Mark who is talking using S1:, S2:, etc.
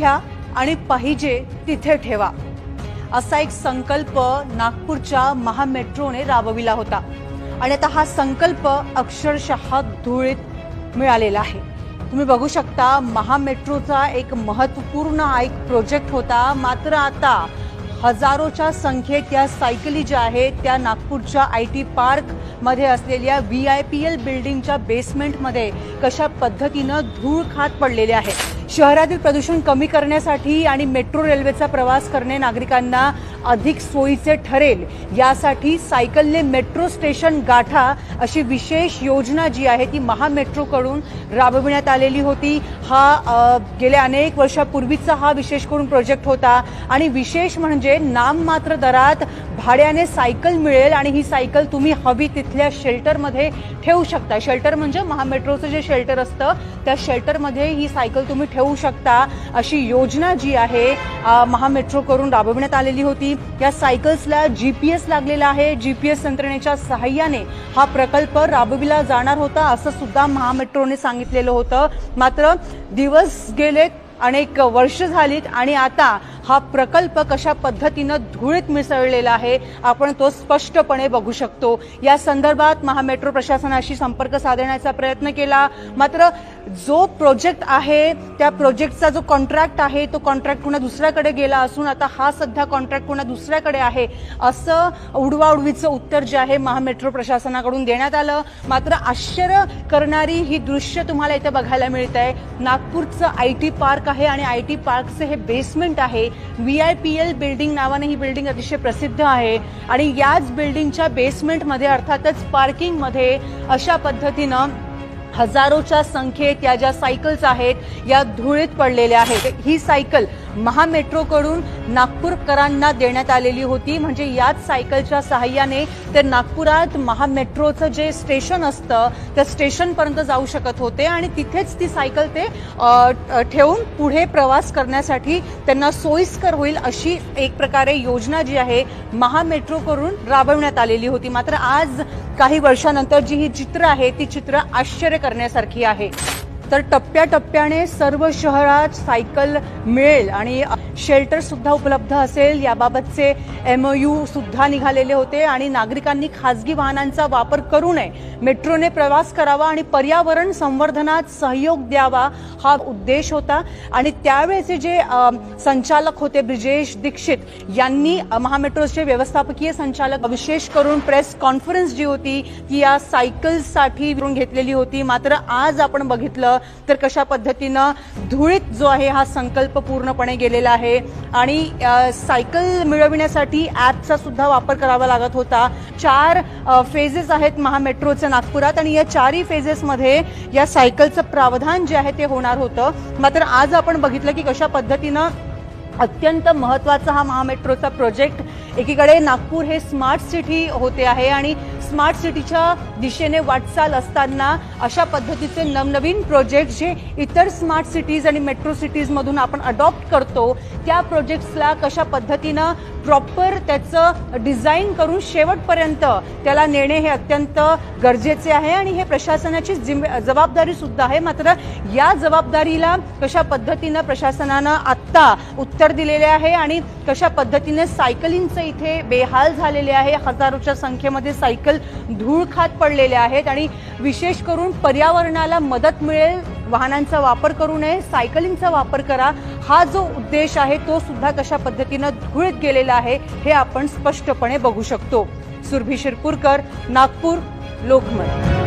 S1: घ्या आणि पाहिजे तिथे ठेवा. असा एक संकल्प नागपूरच्या महामेट्रोने राबविला होता. आणि आता हा संकल्प अक्षरशः धुळीत मिळालेला आहे. तुम्ही बघू शकता महामेट्रोचा एक महत्त्वपूर्ण एक प्रोजेक्ट होता. मात्र आता हजारोच्या संख्येत या सायकली ज्या आहेत त्या नागपूरच्या आय टी पार्कमध्ये असलेल्या व्ही आय पी एल बिल्डिंगच्या बेसमेंटमध्ये कशा पद्धतीनं धूळ खात पडलेले आहे. शहरातील प्रदूषण कमी करण्यासाठी आणि मेट्रो रेल्वेचा प्रवास करणे नागरिकांना अधिक सोयीचे ठरेल. यासाठी सायकलने मेट्रो स्टेशन गाठा अशी विशेष योजना जी आहे ती महामेट्रोकडून राबविण्यात आलेली होती. हा गेल्या अनेक वर्षापूर्वीचा हा विशेष करून प्रोजेक्ट होता. आणि विशेष म्हणजे नाममात्र दरात भाड्याने सायकल मिळेल आणि ही सायकल तुम्ही हवी तिथल्या शेल्टरमध्ये ठेवू शकता. शेल्टर म्हणजे महामेट्रोचं जे शेल्टर असतं त्या शेल्टरमध्ये ही सायकल तुम्ही ठेवू शकता अशी योजना जी आहे महामेट्रोकडून राबविण्यात आलेली होती. या सायकल्सला जीपीएस लागलेला आहे. जीपीएस यंत्रणेच्या सहाय्याने हा प्रकल्प राबविला जाणार होता असं सुद्धा महामेट्रोने सांगितलेलं होतं. मात्र दिवस गेलेत अनेक वर्ष झालीत आणि आता हा प्रकल्प कशा पद्धतीनं धुळीत मिसळलेला आहे आपण तो स्पष्टपणे बघू शकतो. या संदर्भात महामेट्रो प्रशासनाशी संपर्क साधण्याचा प्रयत्न केला. मात्र जो प्रोजेक्ट आहे त्या प्रोजेक्टचा जो कॉन्ट्रॅक्ट आहे तो कॉन्ट्रॅक्ट पुन्हा दुसऱ्याकडे गेला असून आता हा सध्या कॉन्ट्रॅक्ट पुन्हा दुसऱ्याकडे आहे असं उडवाउडवीचं उत्तर जे आहे महामेट्रो प्रशासनाकडून देण्यात आलं. मात्र आश्चर्य करणारी ही दृश्य तुम्हाला इथे बघायला मिळत आहे नागपूरचं आय टी पार्क आहे आणि आय टी पार्कचं हे बेसमेंट आहे. V I P L building नावाने ही बिल्डिंग अतिशय प्रसिद्ध आहे. आणि याच बिल्डिंगच्या बेसमेंटमध्ये अर्थातच पार्किंगमध्ये अशा पद्धतीनं हजारोच्या संख्येत या ज्या सायकल्स आहेत या धुळीत पडलेल्या आहेत. ही सायकल महामेट्रोकडून नागपूरकरांना देण्यात आलेली होती. म्हणजे याच सायकलच्या सहाय्याने ते नागपुरात महामेट्रोचं जे स्टेशन असतं त्या स्टेशनपर्यंत जाऊ शकत होते आणि तिथेच ती सायकल ते ठेवून पुढे प्रवास करण्यासाठी त्यांना सोयीस्कर होईल अशी एक प्रकारे योजना जी आहे महामेट्रोकडून राबवण्यात आलेली होती. मात्र आज काही वर्षानंतर जी ही चित्र आहे ती चित्र आश्चर्य करण्यासारखी आहे. तर टप्प्याटप्प्याने सर्व शहरात सायकल मिळेल आणि शेल्टर सुद्धा उपलब्ध असेल. याबाबतचे एमओयू सुद्धा निघालेले होते आणि नागरिकांनी खासगी वाहनांचा वापर करू नये. मेट्रोने प्रवास करावा आणि पर्यावरण संवर्धनात सहयोग द्यावा हा उद्देश होता. आणि त्यावेळेचे जे संचालक होते ब्रिजेश दीक्षित यांनी महामेट्रोचे व्यवस्थापकीय संचालक विशेष करून प्रेस कॉन्फरन्स जी होती ती या सायकल्ससाठी घेतलेली होती. मात्र आज आपण बघितलं तर कशा पद्धतीनं धुळीत जो आहे हा संकल्प पूर्णपणे गेलेला आहे आणि सायकल मिळविण्यासाठी ॲपचा सुद्धा वापर करावा लागत होता. चार फेजेस आहेत महामेट्रोचे नागपुरात आणि या चारही फेजेसमध्ये या सायकलचं प्रावधान जे आहे ते होणार होतं. मात्र आज आपण बघितलं की कशा पद्धतीनं अत्यंत महत्त्वाचा हा महामेट्रोचा प्रोजेक्ट. एकीकडे नागपूर हे स्मार्ट सिटी होते आहे आणि स्मार्ट सिटीच्या दिशेने वाटचाल असताना अशा पद्धतीचे नवनवीन प्रोजेक्ट जे इतर स्मार्ट सिटीज आणि मेट्रो सिटीजमधून आपण अडॉप्ट करतो त्या प्रोजेक्ट्सला कशा पद्धतीनं प्रॉपर त्याचं डिझाईन करून शेवटपर्यंत त्याला नेणे हे अत्यंत गरजेचे आहे आणि हे प्रशासनाची जिम्मे जबाबदारी सुद्धा आहे. मात्र या जबाबदारीला कशा पद्धतीनं प्रशासनानं आत्ता उत्तर दिलेले आहे आणि कशा पद्धतीने सायकलिंगचं इथे बेहाल झालेले आहे हजारोच्या संख्येमध्ये सायकल धूळ खात पडलेले आहेत आणि विशेष करून पर्यावरणाला मदत मिळेल वाहनांचा वापर करू नये सायकलिंगचा वापर करा हा जो उद्देश आहे तो सुद्धा कशा पद्धतीनं धुळीत गेलेला आहे हे आपण स्पष्टपणे बघू शकतो. सुरभी शिरपूरकर नागपूर लोकमत.